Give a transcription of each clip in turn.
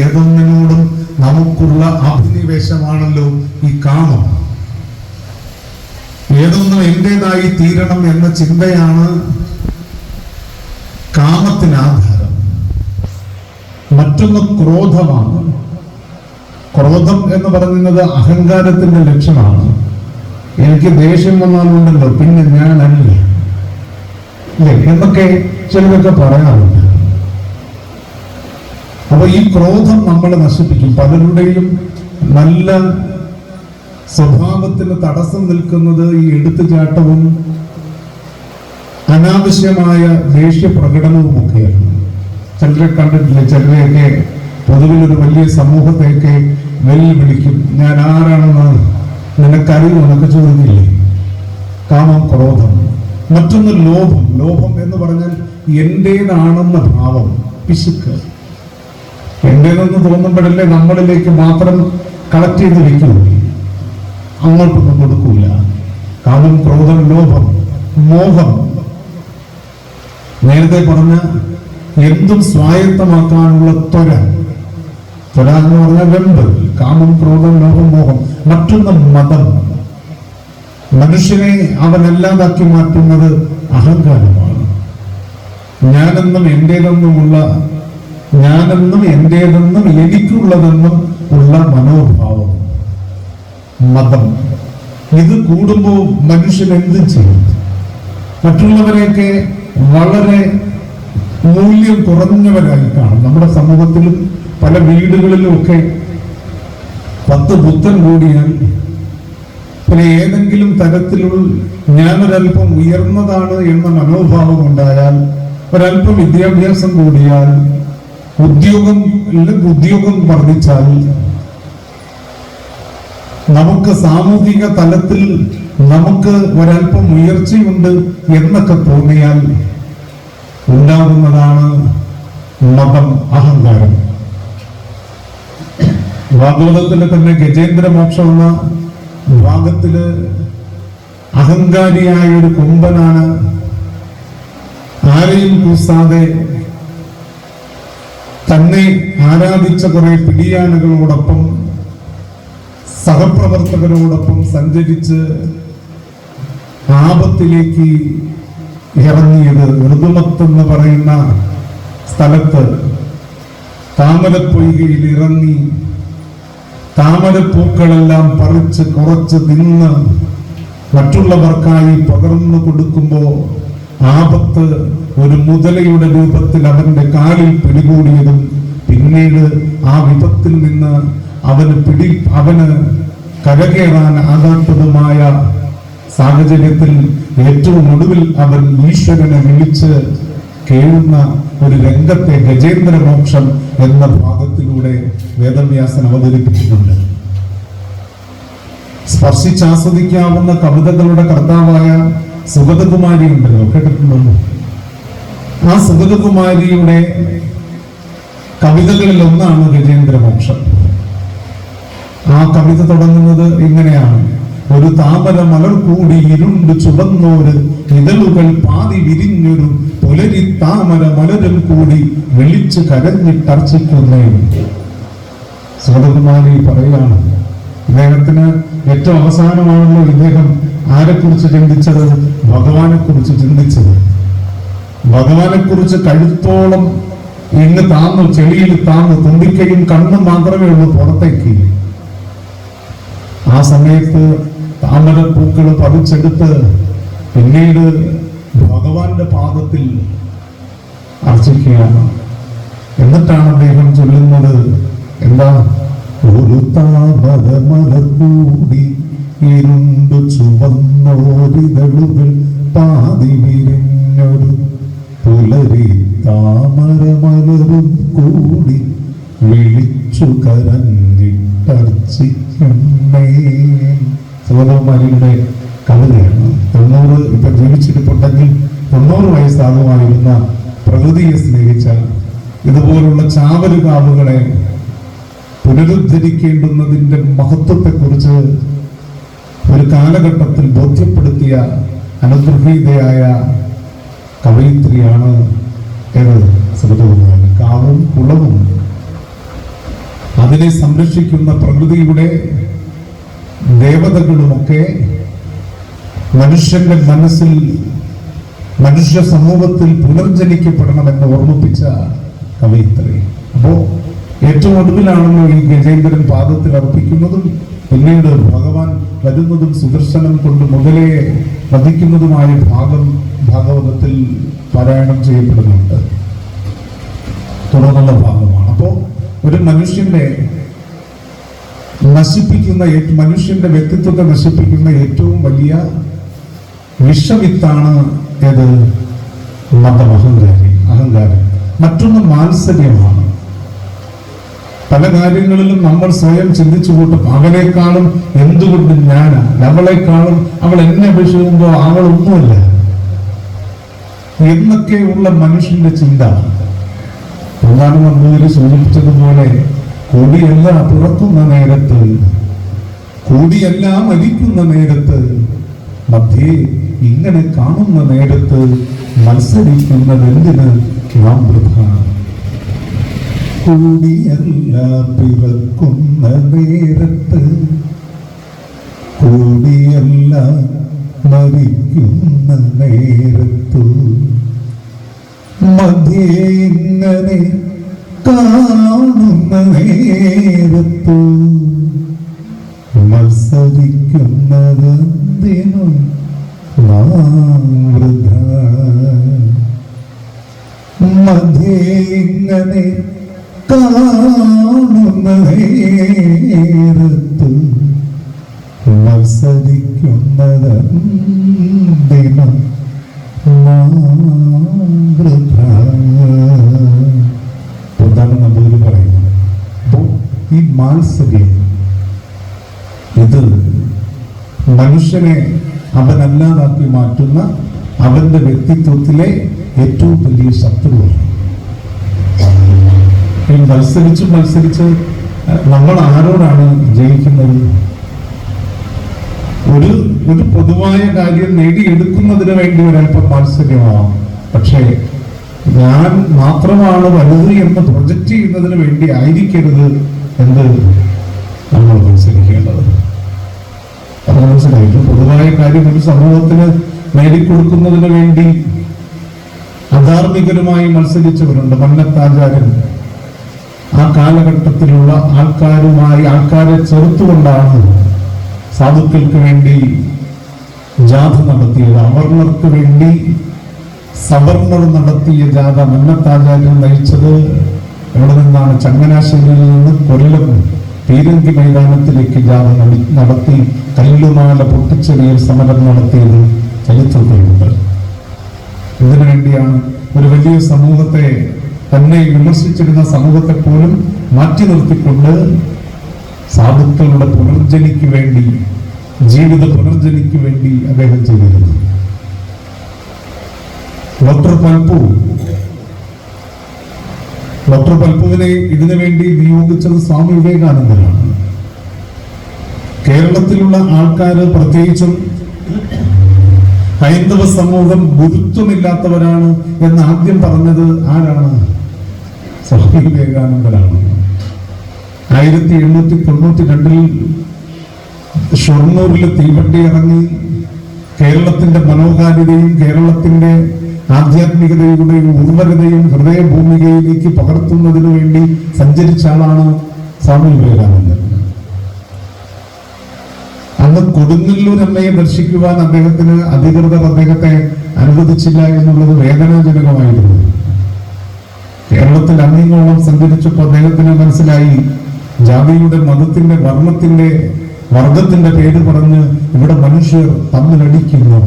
ഏതൊന്നിനോടും നമുക്കുള്ള അഭിനിവേശമാണല്ലോ ഈ കാമം. ഏതൊന്നും എന്റേതായി തീരണം എന്ന ചിന്തയാണ് കാമത്തിന് ആധാരം മറ്റൊന്ന് ക്രോധമാണ്. ക്രോധം എന്ന് പറയുന്നത് അഹങ്കാരത്തിന്റെ ലക്ഷണമാണ്. എനിക്ക് ദേഷ്യം വന്നാലുണ്ടല്ലോ പിന്നെ ഞാനല്ല? എന്നൊക്കെ ചിലരൊക്കെ പറയാറുണ്ട്. അപ്പൊ ഈ ക്രോധം നമ്മളെ നശിപ്പിക്കും. പലരുടെയും നല്ല സ്വഭാവത്തിന് തടസ്സം നിൽക്കുന്നത് ഈ എടുത്തുചാട്ടവും അനാവശ്യമായ ദേഷ്യ പ്രകടനവുമൊക്കെയാണ് ചിലരെ കണ്ടിട്ടില്ലേ? ചിലരെയൊക്കെ പൊതുവിൽ ഒരു വലിയ സമൂഹത്തെയൊക്കെ വെല്ലുവിളിക്കും. ഞാൻ ആരാണെന്ന് നിനക്കറിയും എന്നൊക്കെ ചോദിക്കില്ലേ? കാമം ക്രോധം. മറ്റൊന്ന് ലോഭം. ലോഭം എന്ന് പറഞ്ഞാൽ എന്റേതാണെന്ന ഭാവം പിശുക്ക്. എന്റേതെന്ന് തോന്നുമ്പോഴല്ലേ നമ്മളിലേക്ക് മാത്രം കളക്ട് ചെയ്ത് വെക്കൂ. അങ്ങോട്ടൊന്നും കൊടുക്കൂല. കാമം ക്രോധം ലോഭം മോഹം. നേരത്തെ പറഞ്ഞ എന്തും സ്വായത്തമാക്കാനുള്ള ത്വര. ത്വര എന്ന് പറഞ്ഞ വെമ്പ് കാമം ക്രോധം ലോഭം മോഹം. മറ്റൊന്ന് മതം. മനുഷ്യനെ അവനല്ലാതാക്കി മാറ്റുന്നത് അഹങ്കാരമാണ്. ഞാനെന്നും എന്റേതെന്നുമുള്ള ഞാനെന്നും എന്റേതെന്നും എനിക്കുള്ളതെന്നും ഉള്ള മനോഭാവം. മതം. ഇത് കൂടുമ്പോൾ മനുഷ്യൻ എന്തും ചെയ്യും. മറ്റുള്ളവരെയൊക്കെ വളരെ മൂല്യം കുറഞ്ഞവരായി കാണും. നമ്മുടെ സമൂഹത്തിലും പല വീടുകളിലും ഒക്കെ പത്ത് പുത്തൻ കൂടിയാൽ പിന്നെ ഏതെങ്കിലും തരത്തിലുള്ള ഞാനൊരല്പം ഉയർന്നതാണ് എന്ന മനോഭാവം ഉണ്ടായാൽ ഒരല്പം വിദ്യാഭ്യാസം കൂടിയാൽ ഉദ്യോഗം ഉദ്യോഗം വർദ്ധിച്ചാൽ നമുക്ക് സാമൂഹിക തലത്തിൽ നമുക്ക് ഒരല്പം ഉയർച്ചയുണ്ട് എന്നൊക്കെ തോന്നിയാൽ ഉണ്ടാകുന്നതാണ് മതം അഹങ്കാരം. ഭാഗവതത്തിലെ തന്നെ ഗജേന്ദ്ര മോക്ഷം ഭാഗത്തിൽ അഹങ്കാരിയായ ഒരു കുമ്പനാണ് ആരെയും കൂസാതെ തന്നെ ആരാധിച്ച കുറെ പിടിയാനകളോടൊപ്പം സഹപ്രവർത്തകരോടൊപ്പം സഞ്ചരിച്ച് ആപത്തിലേക്ക് ഇറങ്ങിയത് എന്ന് പറയുന്ന സ്ഥലത്ത് താമരപ്പൊയ്കയിൽ ഇറങ്ങി താമരപ്പൂക്കളെല്ലാം പറിച്ച് കുറച്ച് നിന്ന് മറ്റുള്ളവർക്കായി പകർന്നു കൊടുക്കുമ്പോ ആപത്ത് ഒരു മുതലയുടെ രൂപത്തിൽ അവന്റെ കാലിൽ പിടികൂടിയതും പിന്നീട് ആ വിപത്തിൽ നിന്ന് അവന് പിടി അവന് കരകയറാൻ ആകാത്തതുമായ സാഹചര്യത്തിൽ ഏറ്റവും ഒടുവിൽ അവൻ ഈശ്വരനെ വിളിച്ച് കേഴുന്ന ഒരു രംഗത്തെ ഗജേന്ദ്ര മോക്ഷം എന്ന ഭാഗത്തിലൂടെ വേദവ്യാസൻ അവതരിപ്പിച്ചിട്ടുണ്ട്. സ്പർശിച്ചാസ്വദിക്കാവുന്ന കവിതകളുടെ കർത്താവായ സുഗതകുമാരി ഉണ്ടല്ലോ കേട്ടിട്ടുണ്ടല്ലോ ആ സുഗതകുമാരിയുടെ കവിതകളിൽ ഒന്നാണ് ഗജേന്ദ്രമോക്ഷം ആ കവിത തുടങ്ങുന്നത് ഇങ്ങനെയാണ്. ഒരു താമര മലർ കൂടി ഇരുണ്ട് ചുവന്നോര് ഇതളുകൾ പാതി വിരിഞ്ഞൊരു പുലരി താമര മലരും കൂടി വിളിച്ച് കരഞ്ഞിട്ടർച്ചിക്കുന്നേ. സുഗതകുമാരി പറയാണ് ഇദ്ദേഹത്തിന് ഏറ്റവും അവസാനമാണല്ലോ ഇദ്ദേഹം ആരെക്കുറിച്ച് ചിന്തിച്ചത്? ഭഗവാനെ കുറിച്ച് ചിന്തിച്ചത്. ഭഗവാനെ കുറിച്ച് കഴുത്തോളം ഇങ്ങ് താന്നു ചെളിയിൽ താന്നു തുമ്പിക്കയും കണ്ണും മാത്രമേ ഉള്ളൂ പുറത്തേക്ക്. ആ സമയത്ത് താമരപ്പൂക്കൾ പതിച്ചെടുത്ത് പിന്നീട് ഭഗവാന്റെ പാദത്തിൽ അർച്ചിക്കുകയാണ്. എന്നിട്ടാണ് അദ്ദേഹം ചൊല്ലുന്നത്. എന്താ? ഒരു താമരമലർ കൂടി ഇരുണ്ടു ചുവന്നോരിതളുകൾ പാതി വിരിഞ്ഞൊരു പുലരി താമരമലരും കൂടി വിളിച്ചു കരഞ്ഞിട്ടർച്ചിക്കുന്നേ. സോദരന്മാരുടെ കവിതയാണ്. തൊണ്ണൂറ് ഇപ്പൊ ജീവിച്ചിട്ടുണ്ടെങ്കിൽ തൊണ്ണൂറ് വയസ്സാകുമായിരുന്ന പ്രകൃതിയെ സ്നേഹിച്ച ഇതുപോലുള്ള ചാവലുകാവുകളെ പുനരുദ്ധരിക്കേണ്ടുന്നതിന്റെ മഹത്വത്തെക്കുറിച്ച് ഒരു കാലഘട്ടത്തിൽ ബോധ്യപ്പെടുത്തിയ അനുഗ്രഹീതയായ കവയിത്രിയാണ് ഏത് സുഗതകുമാരി കാവും കുളവും. അതിനെ സംരക്ഷിക്കുന്ന പ്രകൃതിയുടെ ദേവതകളുമൊക്കെ മനുഷ്യന്റെ മനസ്സിൽ മനുഷ്യ സമൂഹത്തിൽ പുനർജനിക്കപ്പെടണമെന്ന് ഓർമ്മിപ്പിച്ച കവയിത്രി. അപ്പോ ഏറ്റവും ഒടുവിലാണല്ലോ ഈ ഗജേന്ദ്രൻ പാദത്തിൽ അർപ്പിക്കുന്നതും. പിന്നീട് ഭഗവാൻ വരുന്നതും സുദർശനം കൊണ്ട് മുതലേ വധിക്കുന്നതുമായ ഭാഗം ഭാഗവതത്തിൽ പാരായണം ചെയ്യപ്പെടുന്നുണ്ട്. തുടർന്നുള്ള ഭാഗമാണ്. അപ്പോൾ ഒരു മനുഷ്യന്റെ നശിപ്പിക്കുന്ന മനുഷ്യന്റെ വ്യക്തിത്വത്തെ നശിപ്പിക്കുന്ന ഏറ്റവും വലിയ വിഷവിത്താണ് ഏത്? മതം അഹങ്കാരി അഹങ്കാരം. മറ്റൊന്ന് മാത്സര്യമാണ്. പല കാര്യങ്ങളിലും നമ്മൾ സ്വയം ചിന്തിച്ചു കൂട്ടും അവനേക്കാളും എന്തുകൊണ്ട് ഞാനാണ് അവളെക്കാളും അവൾ എന്നെ അപേക്ഷിക്കുമ്പോ അവളൊന്നുമല്ല. എന്നൊക്കെയുള്ള മനുഷ്യന്റെ ചിന്ത. പ്രധാനമന്ത്രി സൂചിപ്പിച്ചതുപോലെ കൊടിയല്ല പിറക്കുന്ന നേരത്ത് കൊടിയല്ല മരിക്കുന്ന നേരത്ത് മധ്യേ ഇങ്ങനെ കാണുന്ന നേരത്ത് മത്സരിക്കുന്നത് എന്തിന്? നാം വൃഥ കൂടിയല്ല പിറക്കുന്ന നേരത്ത് കൂടിയല്ല മരിക്കുന്ന നേരത്തു. മധ്യേ ഇങ്ങനെ കാണുന്ന നേരത്തു മത്സരിക്കുന്നതെന്തിനും മധ്യേ ഈ മനുഷ്യനെ അവനല്ലാതാക്കി മാറ്റുന്ന അവന്റെ വ്യക്തിത്വത്തിലെ ഏറ്റവും വലിയ ശത്രുവാണ് ഈ മത്സരിച്ച് മത്സരിച്ച് നമ്മൾ ആരോടാണ് ജയിക്കുന്നത്? ഒരു ഒരു പൊതുവായ കാര്യം നേടിയെടുക്കുന്നതിന് വേണ്ടി ഒരല്പം മത്സര്യമാവാം പക്ഷേ ഞാൻ മാത്രമാണ് വലുത് എന്ന് പ്രൊജക്റ്റ് ചെയ്യുന്നതിന് വേണ്ടി ആയിരിക്കരുത് എന്ത് നമ്മൾ മത്സരിക്കേണ്ടത് അത് മനസ്സിലായിട്ട് പൊതുവായ കാര്യം ഒരു സമൂഹത്തിന് നേടിക്കൊടുക്കുന്നതിന് വേണ്ടി അധാർമികരുമായി മത്സരിച്ചവരുണ്ട്. മന്നത്താചാര്യൻ. ആ കാലഘട്ടത്തിലുള്ള ആൾക്കാരുമായി ആൾക്കാരെ ചെറുത്തുകൊണ്ടാണ് സാധുക്കൾക്ക് വേണ്ടി ജാഥ നടത്തിയത്. അവർണർക്ക് വേണ്ടി സവർണർ നടത്തിയ ജാഥ. മന്നത്താചാര്യൻ നയിച്ചത് എവിടെ നിന്നാണ്? ചങ്ങനാശ്ശേരിയിൽ നിന്ന് കൊല്ലം പീരങ്കി മൈതാനത്തിലേക്ക് ജാഥ നടി- നടത്തി കല്ലുമാല പൊട്ടിച്ചെറിയൽ സമരം നടത്തിയത് ചരിത്രത്തിലുണ്ട്. ഇതിനുവേണ്ടിയാണ് ഒരു വലിയ സമൂഹത്തെ തന്നെ വിമർശിച്ചിരുന്ന സമൂഹത്തെ പോലും മാറ്റി നിർത്തിക്കൊണ്ട് സാധുക്കളുടെ പുനർജനിക്ക് വേണ്ടി ജീവിത പുനർജനിക്ക് വേണ്ടി അദ്ദേഹം ചെയ്തിരുന്നു. ഡോക്ടർ പൽപ്പു. ഡോക്ടർ പൽപ്പുവിനെ ഇതിനു വേണ്ടി നിയോഗിച്ചത് സ്വാമി വിവേകാനന്ദനാണ്. കേരളത്തിലുള്ള ആൾക്കാര് പ്രത്യേകിച്ചും ഹൈന്ദവ സമൂഹം ഗുരുത്വമില്ലാത്തവരാണ് എന്ന് ആദ്യം പറഞ്ഞത് ആരാണ്? സ്വാമി വിവേകാനന്ദനാണ് ആയിരത്തി എണ്ണൂറ്റി തൊണ്ണൂറ്റി രണ്ടിൽ ഷൊർണൂരിൽ തീവണ്ടി ഇറങ്ങി കേരളത്തിന്റെ മനോഹാരിതയും കേരളത്തിന്റെ ആധ്യാത്മികതയുടെയും ഉർവരതയും ഹൃദയഭൂമികയിലേക്ക് പകർത്തുന്നതിന് വേണ്ടി സഞ്ചരിച്ച ആളാണ് സ്വാമി വിവേകാനന്ദൻ. അന്ന് കൊടുങ്ങല്ലൂർ അമ്മയെ ദർശിക്കുവാൻ അദ്ദേഹത്തിന് അധികൃതർ അദ്ദേഹത്തെ അനുവദിച്ചില്ല എന്നുള്ളത് വേദനാജനകമായിരുന്നു. കേരളത്തിൽ അങ്ങിങ്ങോളം സഞ്ചരിച്ചപ്പോൾ അദ്ദേഹത്തിന് മനസ്സിലായി. ജാതിയുടെ മതത്തിന്റെ വർണത്തിന്റെ വർഗത്തിന്റെ പേര് പറഞ്ഞ് ഇവിടെ മനുഷ്യർ തമ്മിലടിക്കുന്നു.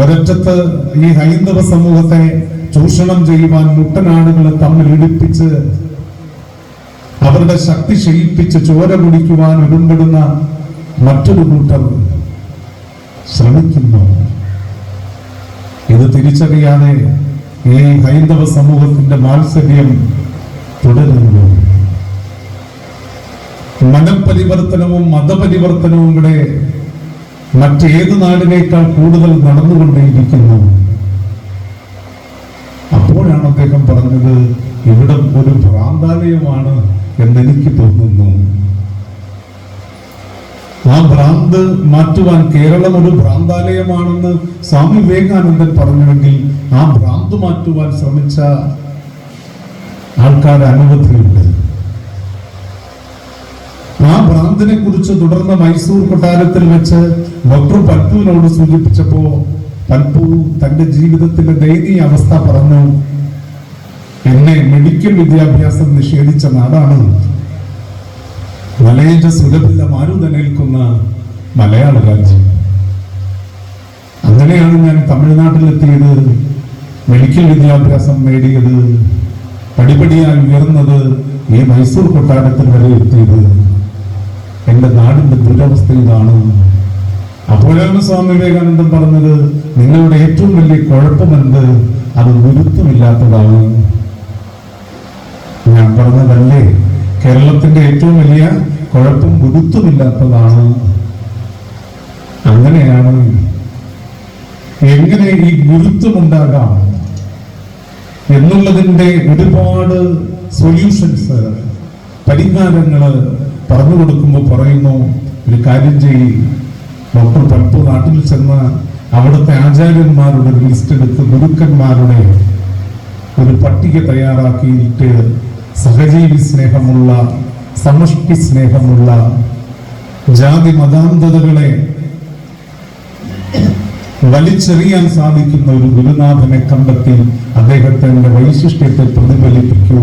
ഒരറ്റത്ത് ഈ ഹൈന്ദവ സമൂഹത്തെ ചൂഷണം ചെയ്യുവാൻ മുട്ടനാടുകളെ തമ്മിൽ ഇടിപ്പിച്ച് അവരുടെ ശക്തി ക്ഷയിപ്പിച്ച് ചോര കുടിക്കുവാൻ ഒരുമ്പെടുന്ന മറ്റൊരു കൂട്ടർ ശ്രമിക്കുന്നു. ഇത് തിരിച്ചറിയാതെ ഈ ഹൈന്ദവ സമൂഹത്തിന്റെ മാത്സര്യം തുടരുന്നു. മനപരിവർത്തനവും മതപരിവർത്തനവും ഇവിടെ മറ്റേത് നാടിനേക്കാൾ കൂടുതൽ നടന്നുകൊണ്ടേയിരിക്കുന്നു. അപ്പോഴാണ് അദ്ദേഹം പറഞ്ഞത് ഇവിടം ഒരു ഭ്രാന്താലയമാണ് എന്നെനിക്ക് തോന്നുന്നു. ആ ഭ്രാന്ത് മാറ്റുവാൻ കേരളം ഒരു ഭ്രാന്താലയമാണെന്ന് സ്വാമി വിവേകാനന്ദൻ പറഞ്ഞുവെങ്കിൽ ആ ഭ്രാന്ത് മാറ്റുവാൻ ശ്രമിച്ച ആൾക്കാർ അനുഭവത്തിലുണ്ട്. ആ ഭ്രാന്തിനെ കുറിച്ച് തുടർന്ന് മൈസൂർ കൊട്ടാരത്തിൽ വെച്ച് ഡോക്ടർ പൽപുവിനോട് സൂചിപ്പിച്ചപ്പോ പൽപു തന്റെ ജീവിതത്തിന്റെ ദയനീയ അവസ്ഥ പറഞ്ഞു. എന്നെ മെഡിക്കൽ വിദ്യാഭ്യാസം നിഷേധിച്ച നാടാണ്. മലയജ സുലഭില്ല തന്നെ നിൽക്കുന്ന മലയാള രാജ്യം. അങ്ങനെയാണ് ഞാൻ തമിഴ്നാട്ടിലെത്തിയത്. മെഡിക്കൽ വിദ്യാഭ്യാസം നേടിയത്. പടിപടിയായി ഉയർന്നത് ഈ മൈസൂർ കൊട്ടാരത്തിൽ വരെ എത്തിയത്. എന്റെ നാടിന്റെ ദുരവസ്ഥ ഇതാണ് അപ്പോഴാണ് സ്വാമി വിവേകാനന്ദൻ പറഞ്ഞത് നിങ്ങളുടെ ഏറ്റവും വലിയ കുഴപ്പമെന്ത്? അത് ഗുരുത്വമില്ലാത്തതാണ് ഞാൻ പറഞ്ഞതല്ലേ? കേരളത്തിന്റെ ഏറ്റവും വലിയ കുഴപ്പം ഗുരുത്വമില്ലാത്തതാണ് അങ്ങനെയാണ് എങ്ങനെ ഈ ഗുരുത്വം ഉണ്ടാകാം എന്നുള്ളതിന്റെ ഒരുപാട് സൊല്യൂഷൻസ് പരിഹാരങ്ങൾ പറഞ്ഞു കൊടുക്കുമ്പോൾ പറയുന്നു ഒരു കാര്യം ചെയ്യും. ഡോക്ടർ പൽപ്പു നാട്ടിൽ ചെന്ന് അവിടുത്തെ ആചാര്യന്മാരുടെ ഒരു ലിസ്റ്റ് എടുത്ത് ഗുരുക്കന്മാരുടെ ഒരു പട്ടിക തയ്യാറാക്കിയിട്ട് സഹജീവി സ്നേഹമുള്ള സമഷ്ടി സ്നേഹമുള്ള ജാതി മതാന്തതകളെ വലിച്ചെറിയാൻ സാധിക്കുന്ന ഒരു ഗുരുനാഥനെ കണ്ടെത്തി അദ്ദേഹത്തിന്റെ വൈശിഷ്ട്യത്തെ പ്രതിഫലിപ്പിക്കൂ.